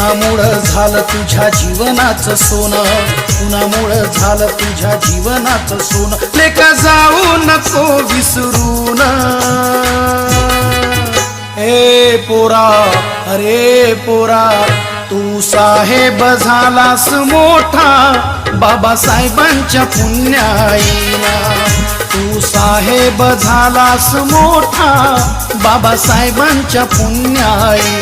कुणामुळं झालं तुझ्या जीवनाचं सोनं. कुणामुळं झालं तुझ्या जीवनाचं सोनं. लेका जाऊ नको विसरून. हे पोरा अरे पोरा तू साहेब झालास मोठा. बाबासाहेबांच्या पुण्याईना. तू साहेब झालास मोठा. बाबासाहेबांच्या पुण्याई